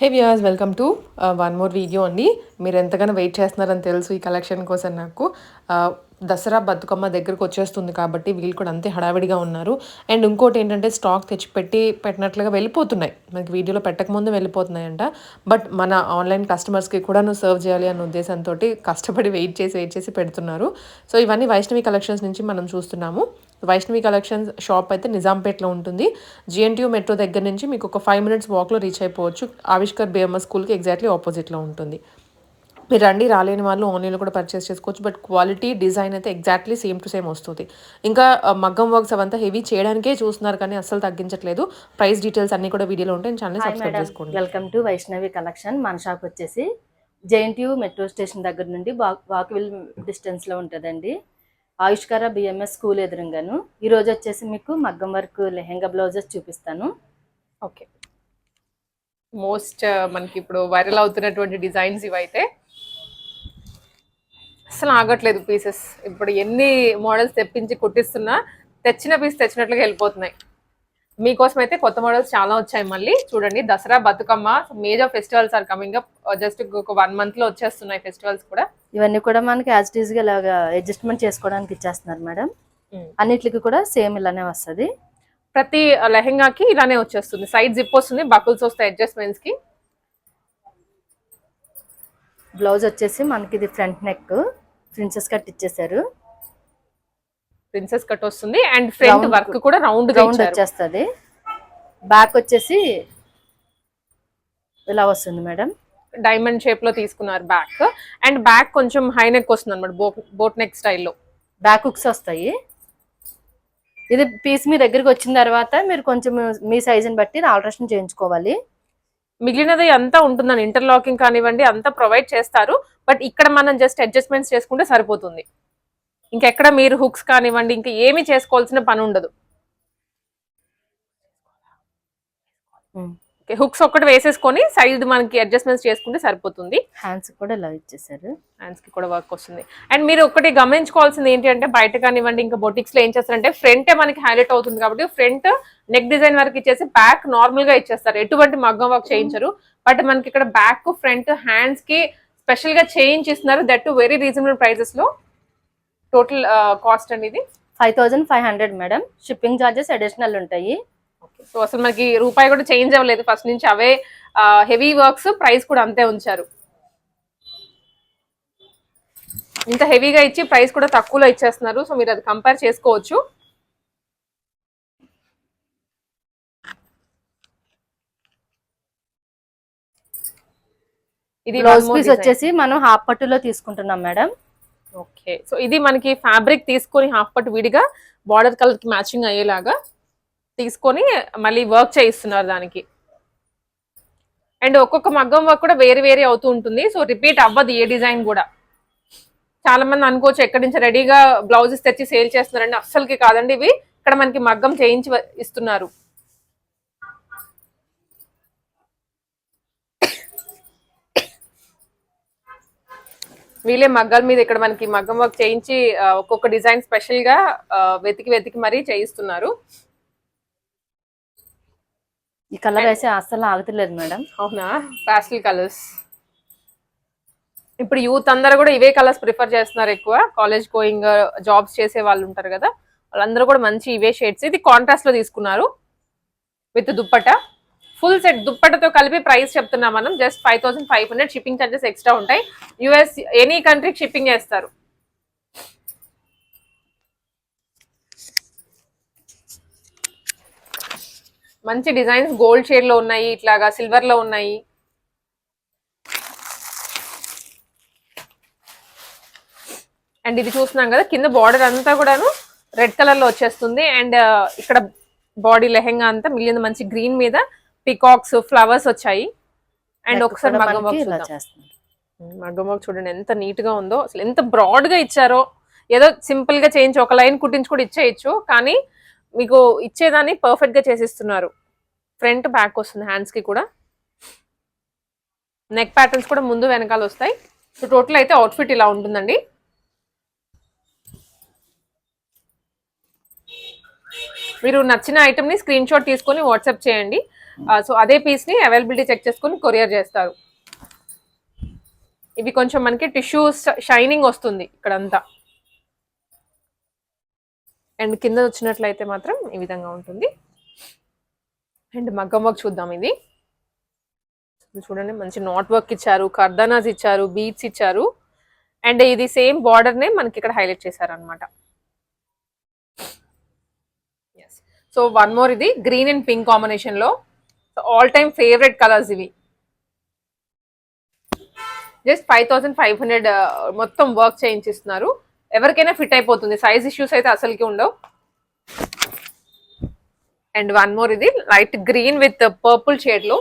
Hey viewers welcome to one more video అండి. మీరు ఎంతగానో వెయిట్ చేస్తున్నారని తెలుసు ఈ కలెక్షన్ కోసం నాకు. Uh, దసరా బతుకమ్మ దగ్గరకు వచ్చేస్తుంది కాబట్టి వీళ్ళు కూడా అంతే హడావిడిగా ఉన్నారు. అండ్ ఇంకోటి ఏంటంటే స్టాక్ తెచ్చిపెట్టి పెట్టినట్లుగా వెళ్ళిపోతున్నాయి. మనకి వీడియోలో పెట్టకముందు వెళ్ళిపోతున్నాయంట. బట్ మన ఆన్లైన్ కస్టమర్స్కి కూడా నువ్వు సర్వ్ చేయాలి అన్న ఉద్దేశంతో కష్టపడి వెయిట్ చేసి వెయిట్ చేసి పెడుతున్నారు. సో ఇవన్నీ వైష్ణవి కలెక్షన్స్ నుంచి మనం చూస్తున్నాము. వైష్ణవి కలెక్షన్స్ షాప్ అయితే నిజాంపేట్లో ఉంటుంది. జిఎన్టీయూ మెట్రో దగ్గర నుంచి మీకు ఒక ఫైవ్ మినిట్స్ వాక్లో రీచ్ అయిపోవచ్చు. ఆవిష్కర్ బిఎంఎస్ స్కూల్కి ఎగ్జాక్ట్లీ ఆపోజిట్లో ఉంటుంది. మీరు రండి రాలేని వాళ్ళు ఆన్లైన్లో కూడా పర్చేస్ చేసుకోవచ్చు. బట్ క్వాలిటీ డిజైన్ అయితే ఎగ్జాక్ట్లీ సేమ్ టు సేమ్ వస్తుంది. ఇంకా మగ్గం వర్క్స్ అవంతా హెవీ చేయడానికే చూస్తున్నారు కానీ అస్సలు తగ్గించట్లేదు. ప్రైస్ డీటెయిల్స్ అన్ని కూడా వీడియోలో ఉంటాయి. ఛానల్ సబ్స్క్రైబ్ చేసుకోండి. వెల్కమ్ టు వైష్ణవి కలెక్షన్ మన షాప్ వచ్చేసి జేఎన్టీయూ మెట్రో స్టేషన్ దగ్గర నుండి వాకవిల్ డిస్టెన్స్లో ఉంటుందండి. ఆయుష్కర బిఎంఎస్ స్కూల్ ఎదురుగాను. ఈరోజు వచ్చేసి మీకు మగ్గం వర్క్ లెహెంగా బ్లౌజెస్ చూపిస్తాను. ఓకే. మోస్ట్ మనకి ఇప్పుడు వైరల్ అవుతున్నటువంటి డిజైన్స్ ఇవైతే అసలు ఆగట్లేదు పీసెస్. ఇప్పుడు ఎన్ని మోడల్స్ తెప్పించి కుట్టిస్తున్నా తెచ్చిన పీస్ తెచ్చినట్లుగా వెళ్ళిపోతున్నాయి. మీకోసం అయితే కొత్త మోడల్స్ చాలా వచ్చాయి మళ్ళీ. చూడండి Dasara Bathukamma major festivals are coming up just ఒక వన్ మంత్లో వచ్చేస్తున్నాయి ఫెస్టివల్స్ కూడా. ఇవన్నీ కూడా మనకి యాజ్ ఇట్ ఈస్గా ఇలాగా అడ్జస్ట్మెంట్ చేసుకోవడానికి ఇచ్చేస్తున్నారు మేడం. అన్నిటికి కూడా సేమ్ ఇలానే వస్తుంది. ప్రతి లెహెంగాకి ఇలానే వచ్చేస్తుంది. సైడ్ జిప్ వస్తుంది బకుల్స్ వస్తాయి అడ్జస్ట్మెంట్స్కి. బ్లౌజ్ వచ్చేసి మనకి ఇది ఫ్రంట్ నెక్ ప్రిన్సెస్ కట్ ఇచ్చేసారు ప్రిన్సెస్ కట్ వస్తుంది. అండ్ ఫ్రంట్ వర్క్ కూడా రౌండ్ రౌండ్ వచ్చేస్తుంది. బ్యాక్ వచ్చేసి ఇలా వస్తుంది మేడం. డైమండ్ షేప్లో తీసుకున్నారు బ్యాక్ అండ్ బ్యాక్ కొంచెం హై నెక్ వస్తుంది అనమాట బోట్ నెక్ స్టైల్లో బ్యాక్ హుక్స్ వస్తాయి. ఇది పీస్ మీ దగ్గరికి వచ్చిన తర్వాత మీరు కొంచెం మీ సైజుని బట్టి ఆల్ట్రేషన్ చేయించుకోవాలి. మిగిలినది అంతా ఉంటుందని ఇంటర్లాకింగ్ కానివ్వండి అంతా ప్రొవైడ్ చేస్తారు. బట్ ఇక్కడ మనం జస్ట్ అడ్జస్ట్మెంట్స్ చేసుకుంటే సరిపోతుంది. ఇంకెక్కడ మీరు హుక్స్ కానివ్వండి ఇంకా ఏమీ చేసుకోవాల్సిన పని ఉండదు. హుక్స్ ఒక్కటి వేసేసుకొని సైడ్ మనకి అడ్జస్ట్మెంట్స్ చేసుకుంటే సరిపోతుంది. హ్యాండ్స్ కూడా ఇలా ఇచ్చేసారు హ్యాండ్స్కి కూడా వర్క్ వస్తుంది. అండ్ మీరు ఒకటి గమనించుకోవాల్సింది ఏంటి అంటే బయట కానివ్వండి ఇంకా బొటిక్స్లో ఏం చేస్తారంటే ఫ్రంట్ మనకి హైలైట్ అవుతుంది కాబట్టి ఫ్రంట్ నెక్ డిజైన్ వరకు ఇచ్చేసి బ్యాక్ నార్మల్గా ఇచ్చేస్తారు. ఎటువంటి మగ్గం వర్క్ చేయించరు. బట్ మనకి ఇక్కడ బ్యాక్ ఫ్రంట్ హ్యాండ్స్కి స్పెషల్గా చేయించి ఇస్తున్నారు దట్ వెరీ రీజనబుల్ ప్రైజెస్లో. టోటల్ కాస్ట్ అండి ఇది five thousand five hundred madam. Shipping charges additional ఉంటాయి. సో అసలు మనకి రూపాయి కూడా చేంజ్ అవ్వలేదు. ఫస్ట్ నుంచి అవే హెవీ వర్క్స్ ప్రైస్ కూడా అంతే ఉంచారు. ఇంత హెవీగా ఇచ్చి ప్రైస్ కూడా తక్కువలో ఇచ్చేస్తున్నారు. సో మీరు అది కంపేర్ చేసుకోవచ్చు. ఇది బ్లౌజ్ పీస్ వచ్చేసి మనం హాఫ్ పట్టులో తీసుకుంటున్నాం మేడం. ఓకే సో ఇది మనకి ఫ్యాబ్రిక్ తీసుకొని హాఫ్ పట్టు విడిగా బార్డర్ కలర్కి మ్యాచింగ్ అయ్యేలాగా తీసుకొని మళ్ళీ వర్క్ చేయిస్తున్నారు దానికి. అండ్ ఒక్కొక్క మగ్గం వర్క్ కూడా వేరే వేరే అవుతూ ఉంటుంది. సో రిపీట్ అవ్వదు ఏ డిజైన్ కూడా. చాలా మంది అనుకోవచ్చు ఎక్కడి నుంచి రెడీగా బ్లౌజెస్ తెచ్చి సేల్ చేస్తున్నారండి అస్సలకి కాదండి ఇవి. ఇక్కడ మనకి మగ్గం చేయించి ఇస్తున్నారు. వీళ్ళే మగ్గాల మీద ఇక్కడ మనకి మగ్గం వర్క్ చేయించి ఒక్కొక్క డిజైన్ స్పెషల్గా వెతికి వెతికి మరీ చేయిస్తున్నారు. ఈ కలర్ అయితే అస్సలు ఆగుతలేదు మేడం. అవునా? పాస్టల్ కలర్స్ ఇప్పుడు యూత్ అందరూ కూడా ఇవే కలర్స్ ప్రిఫర్ చేస్తున్నారు ఎక్కువ. కాలేజ్ గోయింగ్ జాబ్స్ చేసే వాళ్ళు ఉంటారు కదా వాళ్ళందరూ కూడా మంచి ఇవే షేడ్స్ ఇది కాంట్రాస్ట్లో తీసుకున్నారు. విత్ దుప్పట? ఫుల్ సెట్ దుప్పటతో కలిపి ప్రైస్ చెప్తున్నాం మనం. Just five thousand five hundred shipping charges extra ఉంటాయి. యుఎస్ ఎనీ కంట్రీకి షిప్పింగ్ చేస్తారు. మంచి డిజైన్స్ గోల్డ్ షేడ్లో ఉన్నాయి ఇట్లాగా సిల్వర్లో ఉన్నాయి. అండ్ ఇది చూస్తున్నాం కదా కింద బార్డర్ అంతా కూడాను రెడ్ కలర్లో వచ్చేస్తుంది. అండ్ ఇక్కడ బాడీ లెహెంగా అంతా మిగిలిన మంచి గ్రీన్ మీద. పికాక్స్ ఫ్లవర్స్ వచ్చాయి. అండ్ ఒకసారి కూడా మగ్గం మనకి వర్క్ ఇలా చూద్దాం. చేస్తున్నారు. మగ్గం వర్క్ చూడండి ఎంత నీట్గా ఉందో. అసలు ఎంత బ్రాడ్గా ఇచ్చారో. ఏదో సింపుల్గా చేయించి ఒక లైన్ కుట్టించి కూడా ఇచ్చేయచ్చు. కానీ మీకు ఇచ్చేదాన్ని పర్ఫెక్ట్గా చేసిస్తున్నారు. ఫ్రంట్ బ్యాక్ వస్తుంది హ్యాండ్స్కి కూడా. నెక్ ప్యాటర్న్స్ కూడా ముందు వెనకాల వస్తాయి. సో టోటల్ అయితే అవుట్ఫిట్ ఇలా ఉంటుందండి. మీరు నచ్చిన ఐటమ్ని స్క్రీన్ షాట్ తీసుకొని వాట్సాప్ చేయండి. సో అదే పీస్ని అవైలబిలిటీ చెక్ చేసుకుని కొరియర్ చేస్తారు. ఇవి కొంచెం మనకి టిష్యూ షైనింగ్ వస్తుంది ఇక్కడంతా. అండ్ కింద వచ్చినట్లయితే మాత్రం ఈ విధంగా ఉంటుంది. అండ్ మగ్గం వర్క్ చూద్దాం ఇది. చూడండి మంచి నాట్ వర్క్ ఇచ్చారు కర్దనాస్ ఇచ్చారు బీట్స్ ఇచ్చారు. అండ్ ఇది సేమ్ బార్డర్ నే మనకి ఇక్కడ హైలైట్ చేశారు అనమాట సో వన్ మోర్ ఇది. గ్రీన్ అండ్ పింక్ కాంబినేషన్లో ఆల్ టైమ్ ఫేవరెట్ కలర్స్ ఇవి. Just five thousand five hundred మొత్తం వర్క్ చేయించిస్తున్నారు. ఎవరికైనా ఫిట్ అయిపోతుంది. సైజ్ ఇష్యూస్ అయితే అసలుకి ఉండవు. అండ్ వన్ మోర్ ఇది. లైట్ గ్రీన్ విత్ పర్పుల్ షేడ్లో.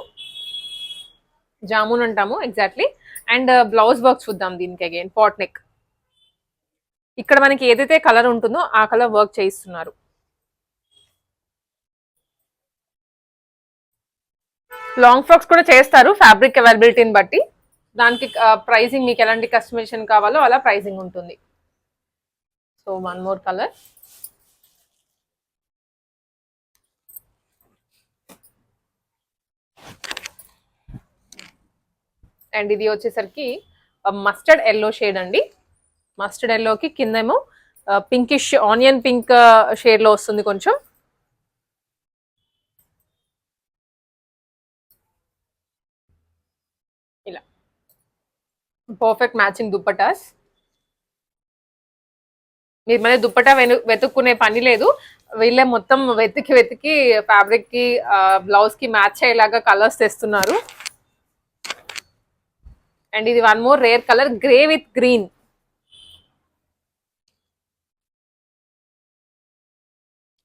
జామున్ అంటాము ఎగ్జాక్ట్లీ అండ్ బ్లౌజ్ వర్క్ చూద్దాం దీనికి అగైన్ పాట్ నెక్ ఇక్కడ మనకి ఏదైతే కలర్ ఉంటుందో ఆ కలర్ వర్క్ చేయిస్తున్నారు. లాంగ్ ఫ్రాక్స్ కూడా చేస్తారు ఫ్యాబ్రిక్ అవైలబిలిటీని బట్టి. దానికి ప్రైసింగ్ మీకు ఎలాంటి కస్టమైజేషన్ కావాలో అలా ప్రైసింగ్ ఉంటుంది. So one more colour. And ఇది వచ్చేసరికి మస్టర్డ్ ఎల్లో షేడ్ అండి. మస్టర్డ్ ఎల్లోకి కిందేమో పింకిష్ ఆనియన్ పింక్ షేడ్లో వస్తుంది కొంచెం. ఇలా. Perfect matching dupattas. మీరు మళ్ళీ దుప్పటా వెను వెతుక్కునే పని లేదు. వీళ్ళే మొత్తం వెతికి వెతికి ఫ్యాబ్రిక్కి బ్లౌజ్కి మ్యాచ్ అయ్యేలాగా కలర్స్ తెస్తున్నారు. అండ్ ఇది one more rare colour grey with green.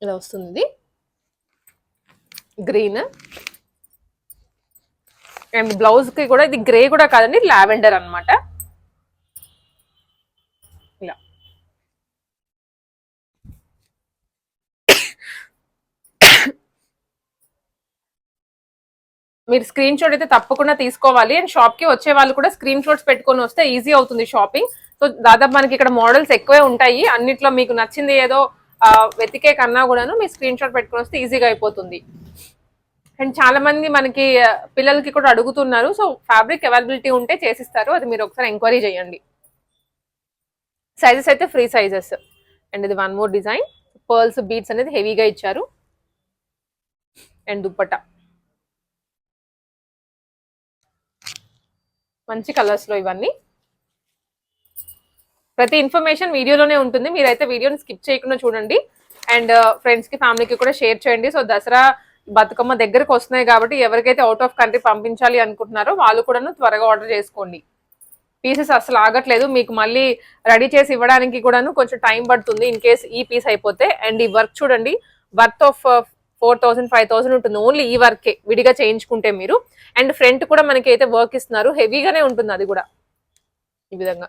ఇలా వస్తుంది గ్రీన్. అండ్ బ్లౌజ్కి కూడా ఇది గ్రే కూడా కాదండి లావెండర్ అన్నమాట. ఇలా. మీరు స్క్రీన్ షాట్ అయితే తప్పకుండా తీసుకోవాలి. అండ్ షాప్కి వచ్చే వాళ్ళు కూడా స్క్రీన్ షాట్స్ పెట్టుకొని వస్తే ఈజీ అవుతుంది షాపింగ్ సో దాదాపు మనకి ఇక్కడ మోడల్స్ ఎక్కువే ఉంటాయి. అన్నిట్లో మీకు నచ్చింది ఏదో వెతికే కన్నా కూడాను మీ స్క్రీన్ షాట్ పెట్టుకొని వస్తే ఈజీగా అయిపోతుంది. అండ్ చాలా మంది మనకి పిల్లలకి కూడా అడుగుతున్నారు. సో ఫ్యాబ్రిక్ అవైలబిలిటీ ఉంటే చేసిస్తారు. అది మీరు ఒకసారి ఎంక్వైరీ చేయండి. సైజెస్ అయితే ఫ్రీ సైజెస్ అండ్ ఇది one more design pearls beads అనేది హెవీగా ఇచ్చారు. అండ్ దుప్పట. మంచి కలర్స్లో ఇవన్నీ. ప్రతి ఇన్ఫర్మేషన్ వీడియోలోనే ఉంటుంది. మీరైతే వీడియోని స్కిప్ చేయకుండా చూడండి. అండ్ ఫ్రెండ్స్కి ఫ్యామిలీకి కూడా షేర్ చేయండి. సో దసరా బతుకమ్మ దగ్గరకు వస్తున్నాయి కాబట్టి ఎవరికైతే అవుట్ ఆఫ్ కంట్రీ పంపించాలి అనుకుంటున్నారో వాళ్ళు కూడాను త్వరగా ఆర్డర్ చేసుకోండి. పీసెస్ అసలు ఆగట్లేదు. మీకు మళ్ళీ రెడీ చేసి ఇవ్వడానికి కూడాను కొంచెం టైం పడుతుంది ఇన్ కేస్ ఈ పీస్ అయిపోతే. అండ్ ఈ వర్క్ చూడండి. Worth of four thousand five thousand ఉంటుంది. ఓన్లీ ఈ వర్కే విడిగా చేయించుకుంటే మీరు. అండ్ ఫ్రంట్ కూడా మనకి అయితే వర్క్ ఇస్తున్నారు హెవీగానే ఉంటుంది అది కూడా. ఈ విధంగా.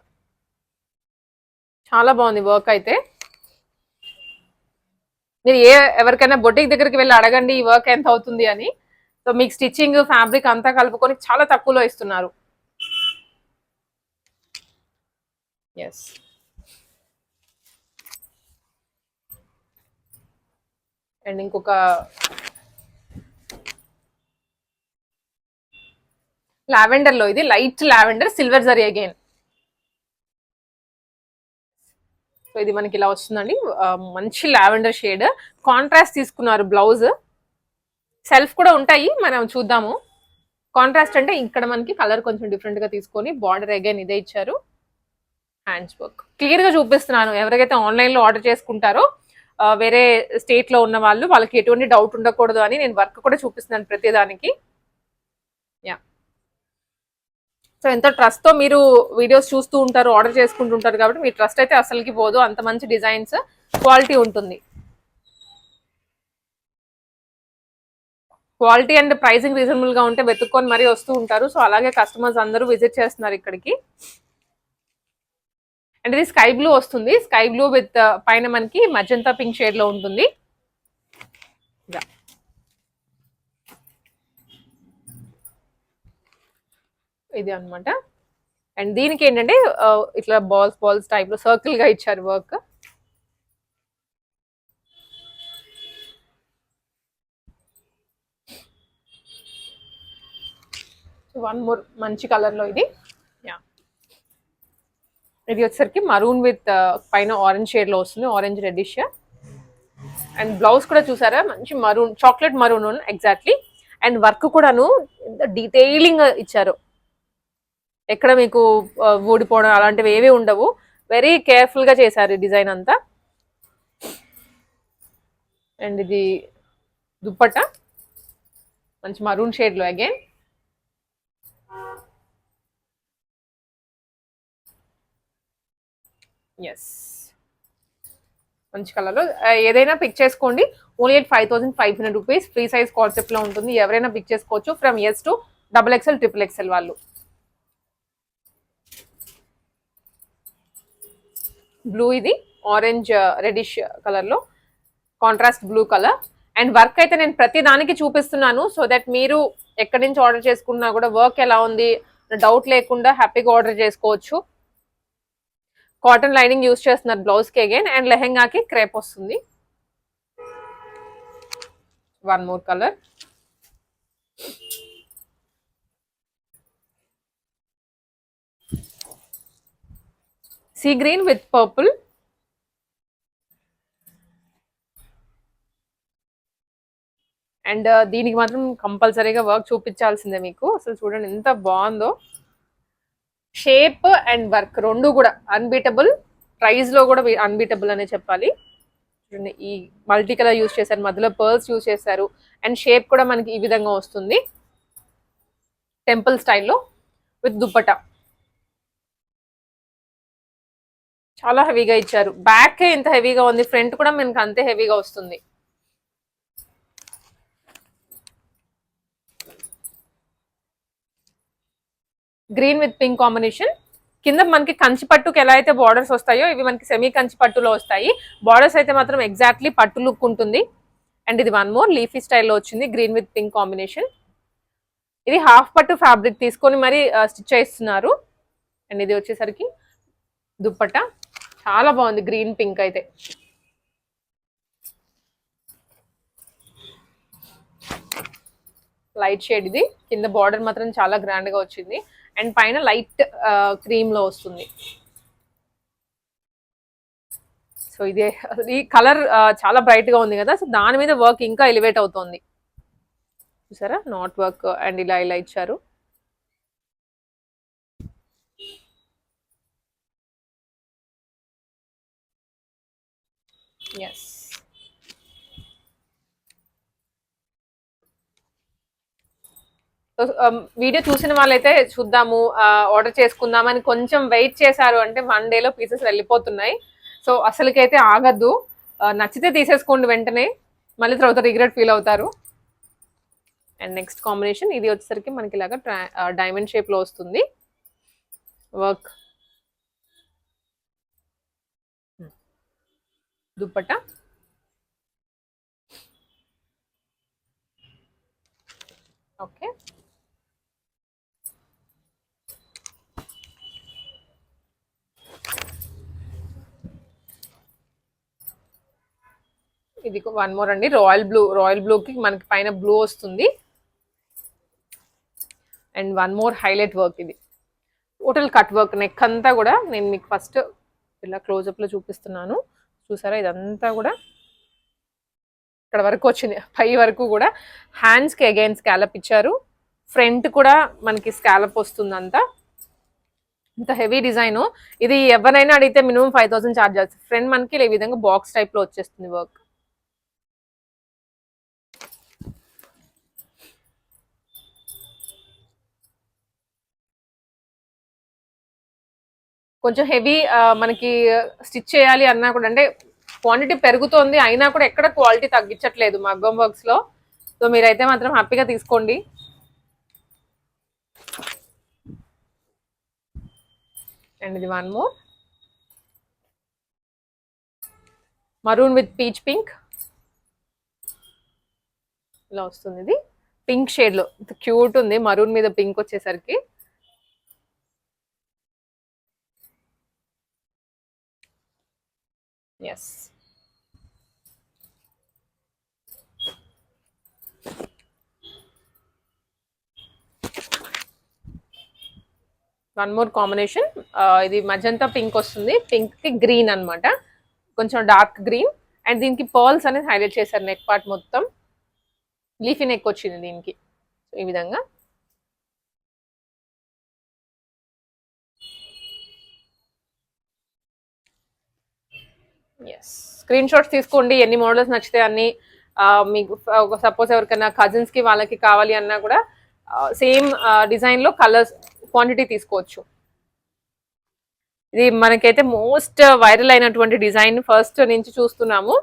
చాలా బాగుంది వర్క్ అయితే. మీరు ఏ ఎవరికైనా బొటిక్ దగ్గరికి వెళ్ళి అడగండి ఈ వర్క్ ఎంత అవుతుంది అని. సో మీకు స్టిచ్చింగ్ ఫ్యాబ్రిక్ అంతా కలుపుకొని చాలా తక్కువలో ఇస్తున్నారు. ఎస్ అండ్ ఇంకొక లావెండర్లో ఇది light lavender silver zari again. So ఇది మనకి ఇలా వస్తుందండి. మంచి లావెండర్ షేడ్. కాంట్రాస్ట్ తీసుకున్నారు బ్లౌజ్. సెల్ఫ్ కూడా ఉంటాయి మనం చూద్దాము. కాంట్రాస్ట్ అంటే ఇక్కడ మనకి కలర్ కొంచెం డిఫరెంట్గా తీసుకొని బార్డర్ అగైన్ ఇదే ఇచ్చారు. హ్యాండ్స్ వర్క్ క్లియర్గా చూపిస్తున్నాను. ఎవరికైతే ఆన్లైన్లో ఆర్డర్ చేసుకుంటారో వేరే స్టేట్లో ఉన్న వాళ్ళు వాళ్ళకి ఎటువంటి డౌట్ ఉండకూడదు అని నేను వర్క్ కూడా చూపిస్తున్నాను ప్రతి దానికి యా సో ఎంత ట్రస్ట్తో మీరు వీడియోస్ చూస్తూ ఉంటారు ఆర్డర్ చేసుకుంటూ ఉంటారు కాబట్టి మీ ట్రస్ట్ అయితే అసలుకి పోదు. అంత మంచి డిజైన్స్ క్వాలిటీ ఉంటుంది. క్వాలిటీ అండ్ ప్రైజింగ్ రీజనబుల్గా ఉంటే వెతుక్కొని మరీ వస్తూ ఉంటారు. సో అలాగే కస్టమర్స్ అందరూ విజిట్ చేస్తున్నారు ఇక్కడికి. అండ్ ఇది స్కై బ్లూ వస్తుంది. స్కై బ్లూ విత్ పైన మనకి మజంతా పింక్ షేడ్లో ఉంటుంది. ఇది అన్నమాట. అండ్ దీనికి ఏంటంటే ఇట్లా బాల్స్ బాల్స్ టైప్లో సర్కిల్గా ఇచ్చారు వర్క్ వన్ మోర్ మంచి కలర్లో ఇది. యా ఇది వచ్చేసరికి మరూన్ విత్ పైన ఆరెంజ్ షేడ్లో వస్తుంది ఆరెంజ్ రెడ్డిష్ అండ్ బ్లౌజ్ కూడా చూసారా? మంచి maroon chocolate maroon exactly and work కూడాను ఎంత డీటెయిలింగ్ ఇచ్చారు. ఎక్కడ మీకు ఊడిపోవడం అలాంటివి ఏవి ఉండవు. వెరీ కేర్ఫుల్గా చేశారు ఈ డిజైన్ అంతా. అండ్ ఇది దుప్పట్ట మంచి మరూన్ షేడ్లో అగైన్ ఎస్ మంచి కలర్లో ఏదైనా పిక్ చేసుకోండి. Only eight five thousand five hundred rupees free size కాన్సెప్ట్లో ఉంటుంది. ఎవరైనా పిక్ చేసుకోవచ్చు. From S to double XL triple XL వాళ్ళు. బ్లూ ఇది ఆరెంజ్ రెడిష్ కలర్లో contrast blue colour and work అయితే నేను ప్రతి దానికి చూపిస్తున్నాను. సో దట్ మీరు ఎక్కడి నుంచి ఆర్డర్ చేసుకున్నా కూడా వర్క్ ఎలా ఉంది డౌట్ లేకుండా హ్యాపీగా ఆర్డర్ చేసుకోవచ్చు. కాటన్ లైనింగ్ యూస్ చేస్తున్నారు బ్లౌజ్కి అగైన్ అండ్ లెహెంగాకి క్రేప్ వస్తుంది. One more colour sea green with purple. And uh, దీనికి మాత్రం కంపల్సరీగా వర్క్ చూపించాల్సిందే మీకు. అసలు చూడండి ఎంత బాగుందో. షేప్ అండ్ వర్క్ రెండు కూడా అన్బీటబుల్. ప్రైస్లో కూడా అన్బీటబుల్ అనే చెప్పాలి. చూడండి ఈ మల్టీ కలర్ యూస్ చేశారు మధ్యలో పర్ల్స్ యూస్ చేశారు. అండ్ షేప్ కూడా మనకి ఈ విధంగా వస్తుంది. టెంపుల్ స్టైల్లో విత్ దుప్పట. చాలా హెవీగా ఇచ్చారు. బ్యాక్ ఇంత హెవీగా ఉంది. ఫ్రంట్ కూడా మనకి అంతే హెవీగా వస్తుంది. Green with pink combination. కింద మనకి కంచి పట్టుకు ఎలా అయితే బార్డర్స్ వస్తాయో ఇవి మనకి సెమీ కంచి పట్టులో వస్తాయి. బార్డర్స్ అయితే మాత్రం ఎగ్జాక్ట్లీ పట్టు లుక్ ఉంటుంది. అండ్ ఇది వన్ మోర్ లీఫీ స్టైల్లో వచ్చింది. గ్రీన్ విత్ పింక్ కాంబినేషన్ ఇది హాఫ్ పట్టు ఫ్యాబ్రిక్ తీసుకొని మరి స్టిచ్ చేస్తున్నారు. అండ్ ఇది వచ్చేసరికి దుప్పట. చాలా బాగుంది గ్రీన్ పింక్ అయితే. లైట్ షేడ్ ఇది. కింద బార్డర్ మాత్రం చాలా గ్రాండ్గా వచ్చింది. అండ్ పైన లైట్ క్రీమ్లో వస్తుంది. సో ఇదే. ఈ కలర్ చాలా బ్రైట్గా ఉంది కదా. సో దాని మీద వర్క్ ఇంకా ఎలివేట్ అవుతుంది. చూసారా? నాట్ వర్క్ అండ్ ఇలా ఇలా ఇచ్చారు. ఎస్ వీడియో uh, um, చూసిన వాళ్ళైతే చూద్దాము ఆర్డర్ చేసుకుందామని కొంచెం వెయిట్ చేశారు అంటే వన్ డేలో పీసెస్ వెళ్ళిపోతున్నాయి. సో అసలుకైతే ఆగద్దు. Uh, నచ్చితే తీసేసుకోండి వెంటనే. మళ్ళీ తర్వాత రిగ్రెట్ ఫీల్ అవుతారు. అండ్ నెక్స్ట్ కాంబినేషన్ ఇది వచ్చేసరికి మనకి ఇలాగా డైమండ్ షేప్లో వస్తుంది. Work dupatta okay. ఇది వన్ మోర్ అండి. రాయల్ బ్లూ రాయల్ బ్లూకి మనకి పైన బ్లూ వస్తుంది. And one more highlight work ఇది. టోటల్ కట్ వర్క్ నెక్ అంతా కూడా నేను మీకు ఫస్ట్ ఇలా క్లోజప్లో చూపిస్తున్నాను. చూసారా? ఇదంతా కూడా ఇక్కడ వరకు వచ్చింది. పై వరకు కూడా హ్యాండ్స్కి అగైన్ స్కాలప్ ఇచ్చారు. ఫ్రంట్ కూడా మనకి స్కాలప్ వస్తుంది అంతా ఇంత హెవీ డిజైన్. ఇది ఎవరైనా అడిగితే మినిమం ఫైవ్ థౌసండ్ ఛార్జ్ చేస్తారు ఫ్రంట్ మనకి ఈ విధంగా బాక్స్ టైప్లో వచ్చేస్తుంది వర్క్. కొంచెం హెవీ మనకి స్టిచ్ చేయాలి అన్నా కూడా అంటే క్వాంటిటీ పెరుగుతోంది అయినా కూడా ఎక్కడ క్వాలిటీ తగ్గించట్లేదు మగ్గం వర్క్స్లో. సో మీరైతే మాత్రం హ్యాపీగా తీసుకోండి. అండ్ ఇది one more. Maroon with peach pink. ఇలా వస్తుంది ఇది. పింక్ షేడ్లో క్యూట్ ఉంది మరూన్ మీద పింక్ వచ్చేసరికి. ఎస్ వన్ మోర్ కాంబినేషన్ ఇది మజంతా పింక్ వస్తుంది. పింక్కి గ్రీన్ అన్నమాట. కొంచెం డార్క్ గ్రీన్ అండ్ దీనికి పర్ల్స్ అనేది హైలైట్ చేశారు నెక్ పార్ట్ మొత్తం. లీఫీ నెక్ వచ్చింది దీనికి. ఈ విధంగా. స్క్రీన్ షాట్స్ తీసుకోండి. ఎన్ని మోడల్స్ నచ్చితే అన్ని మీకు సపోజ్ ఎవరికైనా కజిన్స్కి వాళ్ళకి కావాలి అన్నా కూడా సేమ్ డిజైన్లో కలర్స్ క్వాంటిటీ తీసుకోవచ్చు. ఇది మనకైతే మోస్ట్ వైరల్ అయినటువంటి డిజైన్ ఫస్ట్ నుంచి చూస్తున్నాము.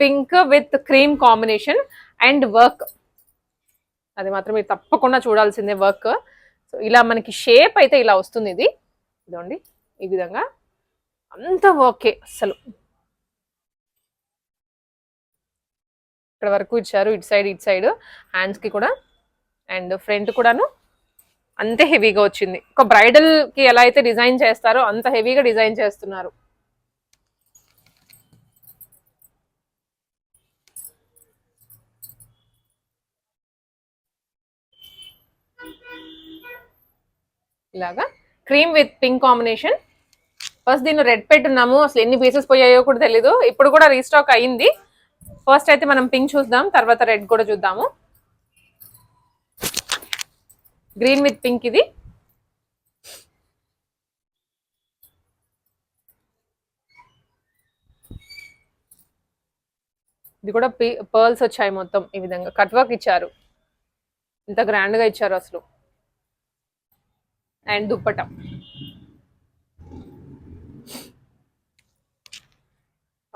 Pink with cream combination and work అది మాత్రం మీరు తప్పకుండా చూడాల్సిందే వర్క్ సో ఇలా మనకి షేప్ అయితే ఇలా వస్తుంది ఇది. ఇదండి ఈ విధంగా అంత ఓకే అసలు ఇక్కడ వరకు ఇచ్చారు ఇటు సైడ్ ఇటు సైడ్ హ్యాండ్స్కి కూడా. అండ్ ఫ్రంట్ కూడాను అంతే హెవీగా వచ్చింది. ఒక బ్రైడల్కి ఎలా అయితే డిజైన్ చేస్తారో అంత హెవీగా డిజైన్ చేస్తున్నారు. ఇలాగా cream with pink combination first దీన్ని రెడ్ పెట్టున్నాము అసలు ఎన్ని పీసెస్ పోయాయో కూడా తెలీదు. ఇప్పుడు కూడా రీస్టాక్ అయింది. ఫస్ట్ అయితే మనం పింక్ చూద్దాం తర్వాత రెడ్ కూడా చూద్దాము. గ్రీన్ విత్ పింక్ ఇది. ఇది కూడా పర్ల్స్ వచ్చాయి మొత్తం ఈ విధంగా. కట్ వర్క్ ఇచ్చారు. ఇంత గ్రాండ్గా ఇచ్చారు అసలు. And dupatta.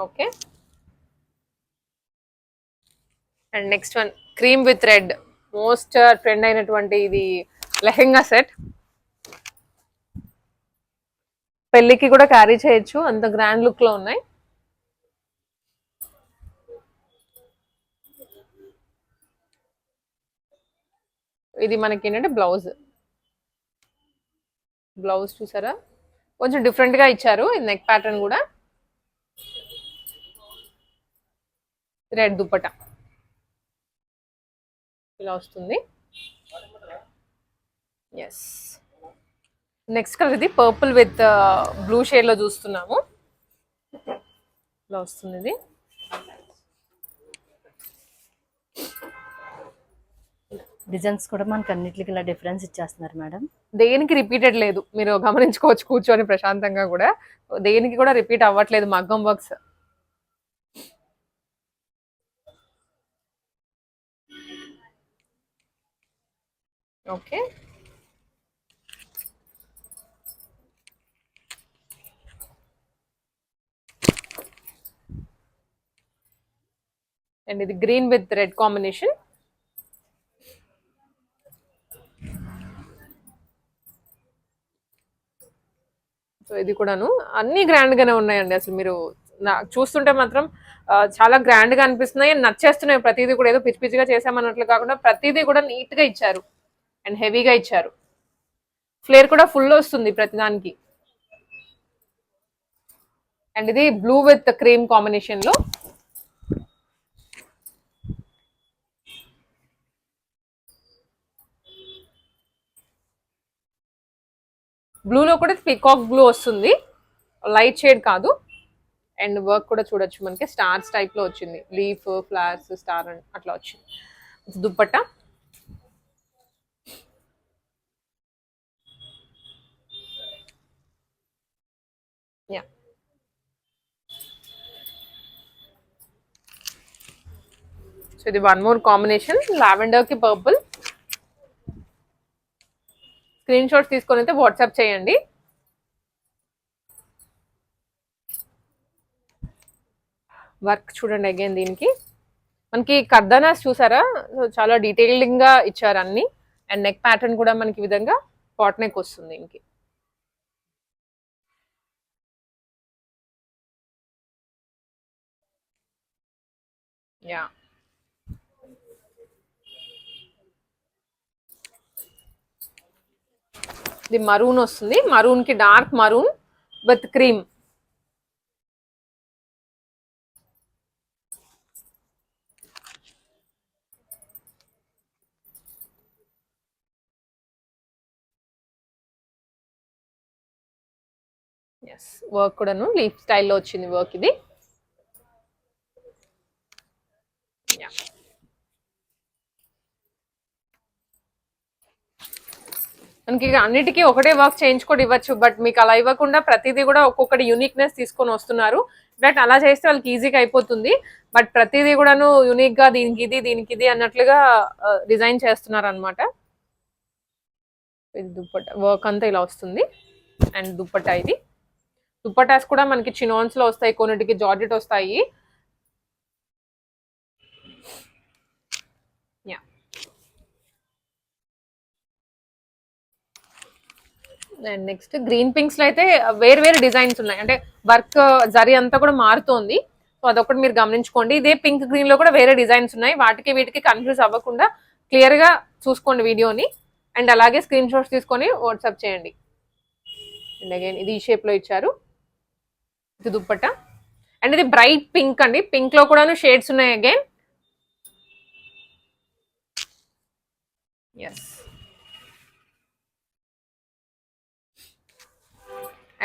Okay and next one cream with red. Most trend అయినటువంటి ఇది లెహెంగా సెట్. పెళ్ళికి కూడా క్యారీ చేయొచ్చు అంత గ్రాండ్ లుక్లో ఉన్నాయి. ఇది మనకి ఏంటంటే బ్లౌజ్. బ్లౌజ్ చూసారా? కొంచెం డిఫరెంట్గా ఇచ్చారు నెక్ ప్యాటర్న్ కూడా. రెడ్ దుప్పట. ఇలా వస్తుంది. ఎస్ నెక్స్ట్ కలర్ ఇది పర్పుల్ విత్ బ్లూ షేడ్లో చూస్తున్నాము. ఇలా వస్తుంది ఇది డిజైన్స్ కూడా మనకి అన్నిటికి ఇలా డిఫరెన్స్ ఇచ్చేస్తున్నారు మేడం. దేనికి రిపీటెడ్ లేదు? మీరు గమనించుకోవచ్చు కూర్చొని ప్రశాంతంగా కూడా. దేనికి కూడా రిపీట్ అవ్వట్లేదు మగ్గం వర్క్స్ ఓకే. అండ్ ఇది green with red combination. So ఇది కూడాను అన్ని గ్రాండ్ గానే ఉన్నాయండి అసలు మీరు నా- చూస్తుంటే మాత్రం చాలా గ్రాండ్గా అనిపిస్తున్నాయి. నచ్చేస్తున్నాయి. ప్రతిదీ కూడా ఏదో పిచ్చి పిచ్చిగా చేసామన్నట్లు కాకుండా ప్రతిదీ కూడా నీట్గా ఇచ్చారు. అండ్ హెవీగా ఇచ్చారు. ఫ్లేర్ కూడా ఫుల్ వస్తుంది ప్రతిదానికి. అండ్ ఇది బ్లూ విత్ క్రీమ్ కాంబినేషన్లో. బ్లూలో కూడా పికాక్ బ్లూ వస్తుంది. లైట్ షేడ్ కాదు. అండ్ వర్క్ కూడా చూడొచ్చు మనకి. స్టార్స్ టైప్లో వచ్చింది. లీఫ్ ఫ్లవర్స్ స్టార్ అట్లా వచ్చింది. దుప్పట్ట యా సో ఇది వన్ మోర్ కాంబినేషన్ లావెండర్కి పర్పుల్ స్క్రీన్ షాట్స్ తీసుకొని అయితే వాట్సాప్ చేయండి. వర్క్ చూడండి అగైన్ దీనికి. మనకి కర్దనాస్ చూసారా? సో చాలా డీటెయిల్డ్గా ఇచ్చారు అన్ని. అండ్ నెక్ ప్యాటర్న్ కూడా మనకి ఈ విధంగా పాట్ నెక్ వస్తుంది దీనికి. యా ఇది మరూన్ వస్తుంది. మరూన్కి dark maroon with cream. Yes work కూడాను లీఫ్ స్టైల్లో వచ్చింది వర్క్ ఇది. మనకి అన్నిటికీ ఒకటే వర్క్ చేయించుకోవడం ఇవ్వచ్చు. బట్ మీకు అలా ఇవ్వకుండా ప్రతిదీ కూడా ఒక్కొక్కటి యూనిక్నెస్ తీసుకొని వస్తున్నారు. బట్ అలా చేస్తే వాళ్ళకి ఈజీగా అయిపోతుంది. బట్ ప్రతిదీ కూడాను యూనిక్గా దీనికి ఇది దీనికి ఇది అన్నట్లుగా uh, డిజైన్ చేస్తున్నారు అనమాట ఇది దుప్పట వర్క్ అంతా ఇలా వస్తుంది. అండ్ దుప్పట ఇది. దుప్పటాస్ కూడా మనకి చినోన్స్లో వస్తాయి కొన్నిటికి జార్జెట్ వస్తాయి యా అండ్ నెక్స్ట్ గ్రీన్ పింక్స్లో అయితే వేరు వేరు డిజైన్స్ ఉన్నాయి. అంటే వర్క్ జరి అంతా కూడా మారుతోంది. సో అదొకటి మీరు గమనించుకోండి. ఇదే పింక్ గ్రీన్లో కూడా వేరే డిజైన్స్ ఉన్నాయి. వాటికి వీటికి కన్ఫ్యూజ్ అవ్వకుండా క్లియర్గా చూసుకోండి వీడియోని. అండ్ అలాగే స్క్రీన్ షాట్స్ తీసుకొని వాట్సాప్ చేయండి. అండ్ అగైన్ ఇది ఈ షేప్లో ఇచ్చారు. ఇది దుప్పట అండ్ ఇది బ్రైట్ పింక్ అండి. పింక్లో కూడాను షేడ్స్ ఉన్నాయి అగైన్ ఎస్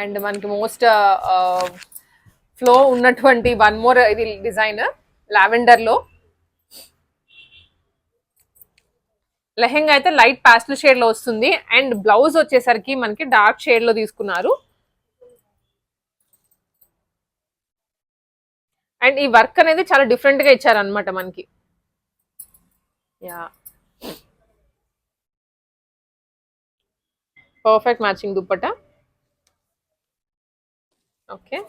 అండ్ మనకి మోస్ట్ ఫ్లో ఉన్నటువంటి వన్ మోర్ ఇది డిజైన్ లావెండర్లో లెహెంగా అయితే లైట్ ప్యాస్టల్ షేడ్లో వస్తుంది. అండ్ బ్లౌజ్ వచ్చేసరికి మనకి డార్క్ షేడ్లో తీసుకున్నారు. అండ్ ఈ వర్క్ అనేది చాలా డిఫరెంట్గా ఇచ్చారనమాట మనకి. Yeah perfect matching dupatta. Okay.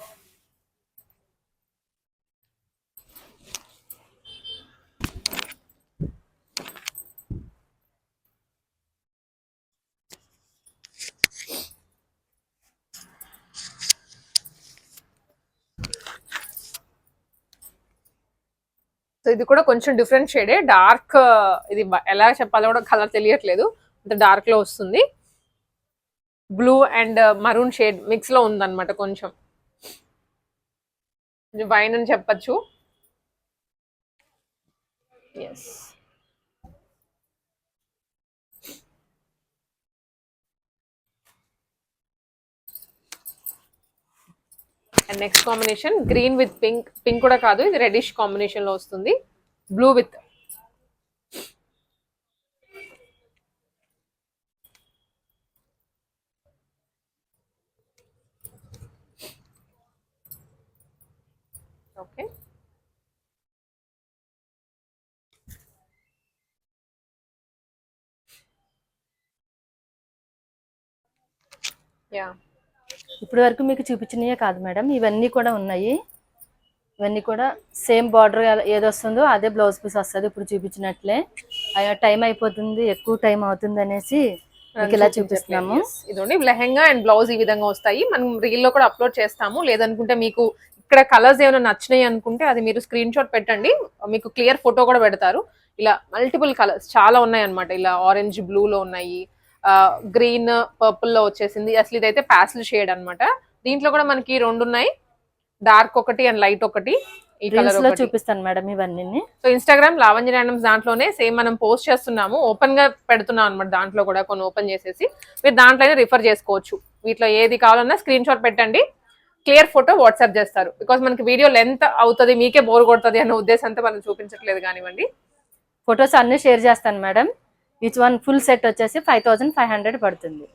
So ఇది కూడా కొంచెం డిఫరెంట్ షేడే డార్క్ ఇది ఎలా చెప్పాలో కూడా కలర్ తెలియట్లేదు. అంత డార్క్లో వస్తుంది. బ్లూ అండ్ మరూన్ షేడ్ మిక్స్లో ఉందన్నమాట కొంచెం. ఇది వైన్ అని చెప్పచ్చు. Yes and next combination green with pink pink కూడా కాదు ఇది రెడిష్ కాంబినేషన్లో వస్తుంది. బ్లూ విత్ ఓకే యా ఇప్పటి వరకు మీకు చూపించినవే కాదు మేడం. ఇవన్నీ కూడా ఉన్నాయి. ఇవన్నీ కూడా సేమ్ బార్డర్ ఏది వస్తుందో అదే బ్లౌజ్ పీస్ వస్తుంది ఇప్పుడు చూపించినట్లే. టైం అయిపోతుంది ఎక్కువ టైం అవుతుంది అనేసి ఇలా చూపిస్తున్నాము. ఇదండి లెహెంగా అండ్ బ్లౌజ్ ఈ విధంగా వస్తాయి. మనం రీల్లో కూడా అప్లోడ్ చేస్తాము. లేదనుకుంటే మీకు ఇక్కడ కలర్స్ ఏమైనా నచ్చినాయి అనుకుంటే అది మీరు స్క్రీన్ షాట్ పెట్టండి. మీకు క్లియర్ ఫోటో కూడా పెడతారు. ఇలా మల్టిపుల్ కలర్స్ చాలా ఉన్నాయి అన్నమాట ఇలా ఆరెంజ్ బ్లూ లో ఉన్నాయి. గ్రీన్ పర్పుల్లో వచ్చేసింది. అసలు ఇదైతే ప్యాసిల్ షేడ్ అన్నమాట. దీంట్లో కూడా మనకి రెండు ఉన్నాయి. డార్క్ ఒకటి అండ్ లైట్ ఒకటి. ఈ కలర్ చూపిస్తాను మేడం ఇవన్నీ సో ఇన్స్టాగ్రామ్ లావణ్య ర్యాండమ్స్ దాంట్లోనే సేమ్ మనం పోస్ట్ చేస్తున్నాము. ఓపెన్గా పెడుతున్నాం అనమాట దాంట్లో కూడా కొన్ని ఓపెన్ చేసేసి. మీరు దాంట్లోనే రిఫర్ చేసుకోవచ్చు. వీటిలో ఏది కావాలన్నా స్క్రీన్ షాట్ పెట్టండి. క్లియర్ ఫోటో వాట్సాప్ చేస్తారు. బికాస్ మనకి వీడియో లెంత్ అవుతుంది మీకే బోర్ కొడుతుంది అన్న ఉద్దేశంతో మనం చూపించట్లేదు కానివ్వండి. ఫొటోస్ అన్ని షేర్ చేస్తాను madam. Each one full set వచ్చేసి ఫైవ్ థౌజండ్ ఫైవ్ హండ్రెడ్ పడుతుంది.